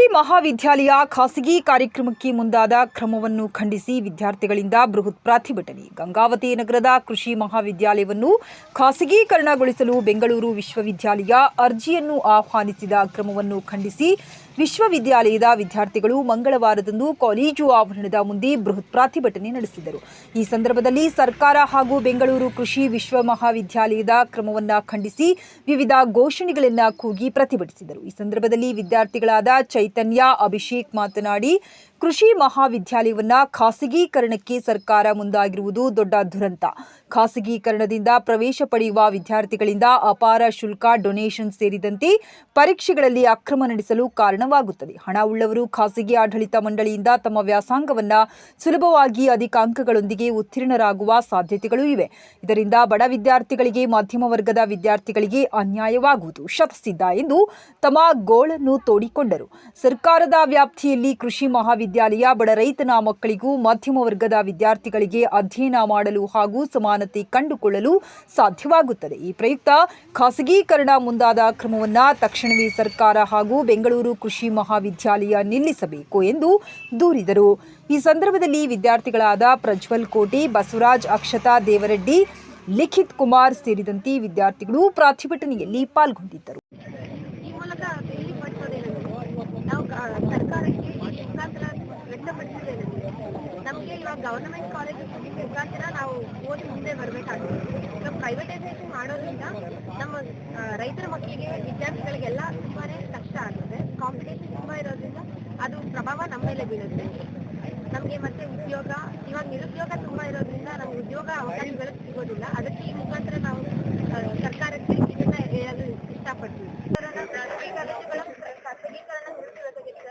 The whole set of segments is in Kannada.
ಮಹಾವಿದ್ಯಾಲಯ ಖಾಸಗಿ ಕಾರ್ಯಕ್ರಮಕ್ಕೆ ಮುಂದಾದ ಕ್ರಮವನ್ನು ಖಂಡಿಸಿ ವಿದ್ಯಾರ್ಥಿಗಳಿಂದ ಬೃಹತ್ ಪ್ರತಿಭಟನೆ. ಗಂಗಾವತಿ ನಗರದ ಕೃಷಿ ಮಹಾವಿದ್ಯಾಲಯವನ್ನು ಖಾಸಗೀಕರಣಗೊಳಿಸಲು ಬೆಂಗಳೂರು ವಿಶ್ವವಿದ್ಯಾಲಯ ಅರ್ಜಿಯನ್ನು ಆಹ್ವಾನಿಸಿದ ಕ್ರಮವನ್ನು ಖಂಡಿಸಿ ವಿಶ್ವವಿದ್ಯಾಲಯದ ವಿದ್ಯಾರ್ಥಿಗಳು ಮಂಗಳವಾರದಂದು ಕಾಲೇಜು ಆವರಣದ ಮುಂದೆ ಬೃಹತ್ ಪ್ರತಿಭಟನೆ ನಡೆಸಿದರು. ಈ ಸಂದರ್ಭದಲ್ಲಿ ಸರ್ಕಾರ ಹಾಗೂ ಬೆಂಗಳೂರು ಕೃಷಿ ವಿಶ್ವ ಮಹಾವಿದ್ಯಾಲಯದ ಕ್ರಮವನ್ನು ಖಂಡಿಸಿ ವಿವಿಧ ಘೋಷಣೆಗಳನ್ನು ಕೂಗಿ ಪ್ರತಿಭಟಿಸಿದರು. ಈ ಸಂದರ್ಭದಲ್ಲಿ ವಿದ್ಯಾರ್ಥಿಗಳಾದ ಚೈತನ್ಯ, ಅಭಿಷೇಕ್ ಮಾತನಾಡಿ ಕೃಷಿ ಮಹಾವಿದ್ಯಾಲಯವನ್ನ ಖಾಸಗೀಕರಣಕ್ಕೆ ಸರ್ಕಾರ ಮುಂದಾಗಿರುವುದು ದೊಡ್ಡ ದುರಂತ. ಖಾಸಗೀಕರಣದಿಂದ ಪ್ರವೇಶ ಪಡೆಯುವ ವಿದ್ಯಾರ್ಥಿಗಳಿಂದ ಅಪಾರ ಶುಲ್ಕ, ಡೊನೇಷನ್ ಸೇರಿದಂತೆ ಪರೀಕ್ಷೆಗಳಲ್ಲಿ ಅಕ್ರಮ ನಡೆಸಲು ಕಾರಣವಾಗುತ್ತದೆ. ಹಣ ಉಳ್ಳವರು ಖಾಸಗಿ ಆಡಳಿತ ಮಂಡಳಿಯಿಂದ ತಮ್ಮ ವ್ಯಾಸಂಗವನ್ನ ಸುಲಭವಾಗಿ ಅಧಿಕ ಅಂಕಗಳೊಂದಿಗೆ ಉತ್ತೀರ್ಣರಾಗುವ ಸಾಧ್ಯತೆಗಳು ಇವೆ. ಇದರಿಂದ ಬಡ ವಿದ್ಯಾರ್ಥಿಗಳಿಗೆ, ಮಧ್ಯಮ ವರ್ಗದ ವಿದ್ಯಾರ್ಥಿಗಳಿಗೆ ಅನ್ಯಾಯವಾಗುವುದು ಶತಸಿದ್ಧ ಎಂದು ತಮ್ಮ ಗೋಳನ್ನು ತೋಡಿಕೊಂಡರು. ಸರ್ಕಾರದ ವ್ಯಾಪ್ತಿಯಲ್ಲಿ ಕೃಷಿ ಮಹಾವಿದ್ಯಾಲಯ ಬಡ ರೈತನ ಮಕ್ಕಳಿಗೂ ಮಧ್ಯಮ ವರ್ಗದ ವಿದ್ಯಾರ್ಥಿಗಳಿಗೆ ಅಧ್ಯಯನ ಮಾಡಲು ಹಾಗೂ ಸಮಾನತೆ ಕಂಡುಕೊಳ್ಳಲು ಸಾಧ್ಯವಾಗುತ್ತದೆ. ಈ ಪ್ರಯುಕ್ತ ಖಾಸಗೀಕರಣ ಮುಂದಾದ ಕ್ರಮವನ್ನು ತಕ್ಷಣವೇ ಸರ್ಕಾರ ಹಾಗೂ ಬೆಂಗಳೂರು ಕೃಷಿ ಮಹಾವಿದ್ಯಾಲಯ ನಿಲ್ಲಿಸಬೇಕು ಎಂದು ದೂರಿದರು. ಈ ಸಂದರ್ಭದಲ್ಲಿ ವಿದ್ಯಾರ್ಥಿಗಳಾದ ಪ್ರಜ್ವಲ್ ಕೋಟಿ, ಬಸವರಾಜ್ ಅಕ್ಷತಾ, ದೇವರೆಡ್ಡಿ, ಲಿಖಿತ್ ಕುಮಾರ್ ಸೇರಿದಂತೆ ವಿದ್ಯಾರ್ಥಿಗಳು ಪ್ರತಿಭಟನೆಯಲ್ಲಿ ಪಾಲ್ಗೊಂಡಿದ್ದರು. ಸರ್ಕಾರಕ್ಕೆ ವ್ಯಕ್ತಪಡಿಸಿದ್ದೇನೆಂದರೆ ನಮಗೆ. ಇವಾಗ ಗವರ್ನಮೆಂಟ್ ಕಾಲೇಜ್ ಮುಖಾಂತರ ನಾವು ಓದಿ ಮುಂದೆ ಬರಬೇಕಾಗುತ್ತೆ ಇವಾಗ ಪ್ರೈವೇಟೈಸೇಷನ್ ಮಾಡೋದ್ರಿಂದ ನಮ್ಮ ರೈತರ ಮಕ್ಕಳಿಗೆ, ವಿದ್ಯಾರ್ಥಿಗಳಿಗೆಲ್ಲ ತುಂಬಾನೇ ಕಷ್ಟ ಆಗುತ್ತೆ ಕಾಂಪಿಟೇಷನ್ ತುಂಬಾ ಇರೋದ್ರಿಂದ ಅದು ಪ್ರಭಾವ ನಮ್ಮ ಮೇಲೆ ಬೀಳುತ್ತೆ. ನಮಗೆ ಮತ್ತೆ ಉದ್ಯೋಗ, ಇವಾಗ ನಿರುದ್ಯೋಗ ತುಂಬಾ ಇರೋದ್ರಿಂದ ನಮ್ಗೆ ಉದ್ಯೋಗ ಅವಕಾಶಗಳು ಸಿಗೋದಿಲ್ಲ. ಅದಕ್ಕೆ ಈ ಮುಖಾಂತರ ನಾವು ಆ, ಸರ್ಕಾರಕ್ಕೆ ಇದನ್ನ ಹೇಳಲು ಇಷ್ಟಪಡ್ತೀವಿ ಖಾಸಗಿ ಕಾಲೇಜುಗಳ ಖಾಸಗೀಕರಣ ನಿಲ್ಲಿಸಬೇಕಾಗಿತ್ತು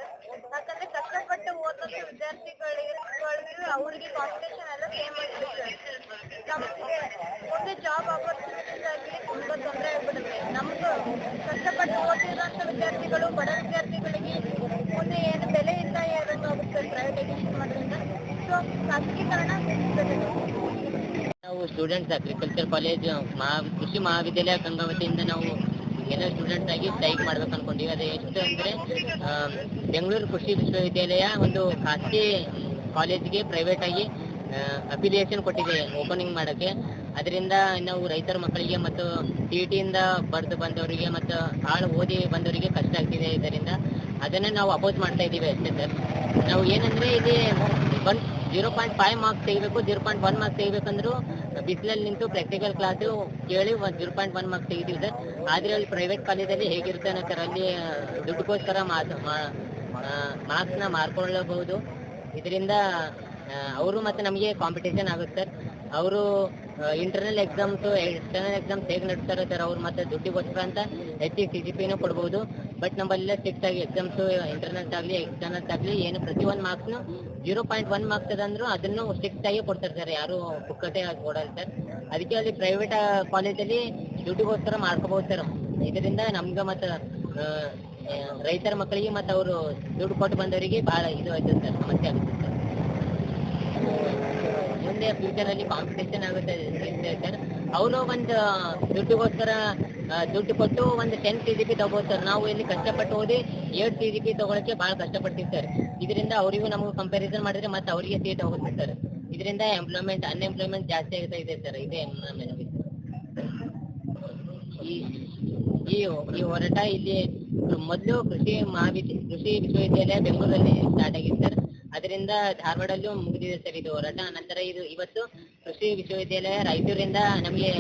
ಯಾಕಂದ್ರೆ ಕಷ್ಟಪಟ್ಟು ಓದೋದು ವಿದ್ಯಾರ್ಥಿಗಳಿಗೆ ಅವರಿಗೆ ಕಾಂಪಿಟೇಷನ್ ಎಲ್ಲ ಸೇಮ್ ನಮಗೆ ಮುಂದೆ ಜಾಬ್ ಆಪರ್ಚುನಿಟೀಸ್ ಆಗಲಿ ತುಂಬಾ ತೊಂದರೆ ಆಗ್ಬಿಡುತ್ತೆ. ನಮ್ದು ಕಷ್ಟಪಟ್ಟು ಓದಿರೋಂಥ ವಿದ್ಯಾರ್ಥಿಗಳು, ಬಡ ವಿದ್ಯಾರ್ಥಿಗಳಿಗೆ ಮುಂದೆ ಏನು ಬೆಲೆ ಇಲ್ಲ ಏನೋ ಆಗುತ್ತೆ ಎಜುಕೇಶನ್ ಮಾಡೋದ್ರಿಂದ ಸೊ ಖಾಸಗೀಕರಣ ನಾವು ಸ್ಟೂಡೆಂಟ್ಸ್ ಅಗ್ರಿಕಲ್ಚರ್ ಕಾಲೇಜ್ ಮಹಾ, ಕೃಷಿ ಮಹಾವಿದ್ಯಾಲಯ ಗಂಗಾವತಿಯಿಂದ ನಾವು ಏನೋ ಸ್ಟೂಡೆಂಟ್ ಆಗಿ ಸ್ಟ್ರೈಕ್ ಮಾಡ್ಬೇಕು ಅನ್ಕೊಂಡಿವಿ. ಅದು ಎಷ್ಟು ಅಂದರೆ ಬೆಂಗಳೂರು ಕೃಷಿ ವಿಶ್ವವಿದ್ಯಾಲಯ ಒಂದು ಖಾಸಗಿ ಕಾಲೇಜ್ಗೆ ಪ್ರೈವೇಟ್ ಆಗಿ ಅಫಿಲಿಯೇಷನ್ ಕೊಟ್ಟಿದೆ ಓಪನಿಂಗ್ ಮಾಡೋಕ್ಕೆ. ಅದರಿಂದ ನಾವು ರೈತರ ಮಕ್ಕಳಿಗೆ ಮತ್ತು ಟಿ ಟಿಯಿಂದ ಬರೆದು ಬಂದವರಿಗೆ ಮತ್ತು ಆಳು ಓದಿ ಬಂದವರಿಗೆ ಕಷ್ಟ ಆಗ್ತಿದೆ. ಇದರಿಂದ ಅದನ್ನು ನಾವು ಅಪೋಸ್ ಮಾಡ್ತಾ ಇದ್ದೀವಿ ಅಷ್ಟೇ ಸರ್ ನಾವು ಏನಂದರೆ ಇಲ್ಲಿ one zero point five marks ತೆಗಿಬೇಕು ಜೀರೋ ಪಾಯಿಂಟ್ ಒನ್ ಮಾರ್ಕ್ಸ್ ತೆಗಿಬೇಕಂದ್ರೂ ಬಿಸಿಲಲ್ಲಿ ನಿಂತು ಪ್ರಾಕ್ಟಿಕಲ್ ಕ್ಲಾಸು ಕೇಳಿ ಒಂದು ಜೀರೋ ಪಾಯಿಂಟ್ ಒನ್ ಮಾರ್ಕ್ಸ್ ತೆಗಿತೀವಿ ಸರ್ ಆದರೆ ಅಲ್ಲಿ ಪ್ರೈವೇಟ್ ಕಾಲೇಜಲ್ಲಿ ಹೇಗಿರುತ್ತೆ ಅನ್ನೋ ಅಲ್ಲಿ ದುಡ್ಡುಗೋಸ್ಕರ ಮಾರ್ಕ್ಸ್ನ ಮಾರ್ಕೊಳ್ಳಬಹುದು. ಇದರಿಂದ ಅವರು ಮತ್ತೆ ನಮಗೆ ಕಾಂಪಿಟೇಷನ್ ಆಗುತ್ತೆ ಸರ್. ಅವರು ಇಂಟರ್ನಲ್ ಎಕ್ಸಾಮ್ಸ್ ಎಕ್ಸ್ಟರ್ನಲ್ ಎಕ್ಸಾಮ್ಸ್ ಹೇಗೆ ನಡೆಸ್ತಾರೆ ಸರ್, ಅವ್ರು ಮತ್ತೆ ದುಡ್ಡಿಗೋಸ್ಕರ ಅಂತ ಹೆಚ್ಚಿಗೆ ಸಿ ಜಿ ಪಿನೂ ಕೊಡ್ಬೋದು. ಬಟ್ ನಮ್ಮಲ್ಲೇ ಸ್ಟ್ರಿಕ್ಟ್ ಆಗಿ ಎಕ್ಸಾಮ್ಸ್ ಇಂಟರ್ನಲ್ಸ್ ಆಗಲಿ ಎಕ್ಸ್ಟರ್ನಲ್ಸ್ ಆಗಲಿ, ಏನು ಪ್ರತಿ ಒಂದು ಮಾರ್ಕ್ಸ್ನು ಜೀರೋ ಪಾಯಿಂಟ್ ಒನ್ ಮಾರ್ಕ್ಸ್ ಅದಂದ್ರೂ ಅದನ್ನು ಸ್ಟ್ರಿಕ್ಟ್ ಆಗಿ ಕೊಡ್ತಾರೆ ಸರ್, ಯಾರು ಪುಕ್ಕಟೆ ಆಗಿ ಕೊಡಲ್ಲ ಸರ್. ಅದಕ್ಕೆ ಅಲ್ಲಿ ಪ್ರೈವೇಟ್ ಕಾಲೇಜಲ್ಲಿ ದುಡ್ಡಿಗೋಸ್ಕರ ಮಾಡ್ಕೋಬಹುದು ಸರ್. ಇದರಿಂದ ನಮ್ಗೆ ಮತ್ತು ರೈತರ ಮಕ್ಕಳಿಗೆ ಮತ್ತು ಅವರು ದುಡ್ಡು ಕೊಟ್ಟು ಬಂದವರಿಗೆ ಬಹಳ ಇದು ಆಯ್ತದೆ ಸರ್ ಸಮಸ್ಯೆ ಆಗುತ್ತೆ ಸರ್ ಮುಂದೆ ಫ್ಯೂಚರ್ ಅಲ್ಲಿ ಕಾಂಪಿಟೇಷನ್ ಆಗುತ್ತೆ ಸರ್ ಅವರು ಒಂದು ದುಡ್ಡುಗೋಸ್ಕರ ದುಡ್ಡು ಕೊಟ್ಟು ಒಂದು ಟೆನ್ ಸಿ ಜಿ ಪಿ ತಗೋಬೋದು ಸರ್ ನಾವು ಇಲ್ಲಿ ಕಷ್ಟಪಟ್ಟು ಓದಿ ಏಟ್ ಸಿ ಜಿ ಪಿ ತಗೊಳಕ್ಕೆ ಭಾಳ ಕಷ್ಟಪಡ್ತೀವಿ ಸರ್ ಇದರಿಂದ ಅವರಿಗೂ ನಮಗೂ ಕಂಪ್ಯಾರಿಸನ್ ಮಾಡಿದ್ರೆ ಮತ್ತೆ ಅವರಿಗೆ ಸೀಟ್ ಹೋಗುತ್ತೆ ಸರ್ ಇದರಿಂದ ಎಂಪ್ಲಾಯ್ಮೆಂಟ್ ಅನ್ಎಂಪ್ಲಾಯ್ಮೆಂಟ್ ಜಾಸ್ತಿ ಆಗ್ತಾ ಇದೆ ಸರ್. ಇದೇ ಈ ಈ ಹೋರಾಟ ಇಲ್ಲಿ ಮೊದಲು ಕೃಷಿ ಮಹಾವಿದ್ಯ ಕೃಷಿ ವಿಶ್ವವಿದ್ಯಾಲಯ ಬೆಂಗಳೂರಲ್ಲಿ ಸ್ಟಾರ್ಟ್ ಆಗಿದೆ ಸರ್. ಅದರಿಂದ ಧಾರವಾಡಲ್ಲೂ ಮುಗಿದಿದೆ ಸರ್ ಇದು ಹೋರಾಟ. ನಂತರ ಇದು ಇವತ್ತು ಕೃಷಿ ವಿಶ್ವವಿದ್ಯಾಲಯ ರಾಯಚೂರಿಂದ ನಮಗೆ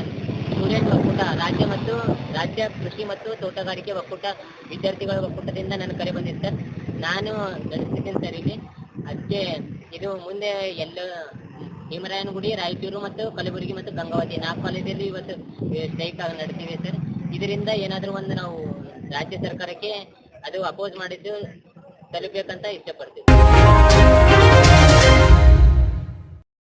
ಸ್ಟೂಡೆಂಟ್ ಒಕ್ಕೂಟ, ರಾಜ್ಯ ಮತ್ತು ರಾಜ್ಯ ಕೃಷಿ ಮತ್ತು ತೋಟಗಾರಿಕೆ ಒಕ್ಕೂಟ, ವಿದ್ಯಾರ್ಥಿಗಳ ಒಕ್ಕೂಟದಿಂದ ನಾನು ಕರೆ ಬಂದಿದ್ದೆ ಸರ್. ನಾನು ನಡೆಸ್ತಿದ್ದೀನಿ ಸರ್ ಇಲ್ಲಿ. ಅದಕ್ಕೆ ಇದು ಮುಂದೆ ಎಲ್ಲ ಭೀಮರಾಯನಗುಡಿ, ರಾಯಚೂರು ಮತ್ತು ಕಲಬುರಗಿ ಮತ್ತು ಗಂಗಾವತಿ ನಾಲ್ಕು ಕಾಲೇಜಲ್ಲಿ ಇವತ್ತು ಸ್ಟ್ರೈಕ್ ನಡೆಸಿದೆ ಸರ್. ಇದರಿಂದ ಏನಾದರೂ ಒಂದು ನಾವು ರಾಜ್ಯ ಸರ್ಕಾರಕ್ಕೆ ಅದು ಅಪೋಸ್ ಮಾಡಿದ್ದು ತಲುಪಬೇಕಂತ ಇಷ್ಟಪಡ್ತೀವಿ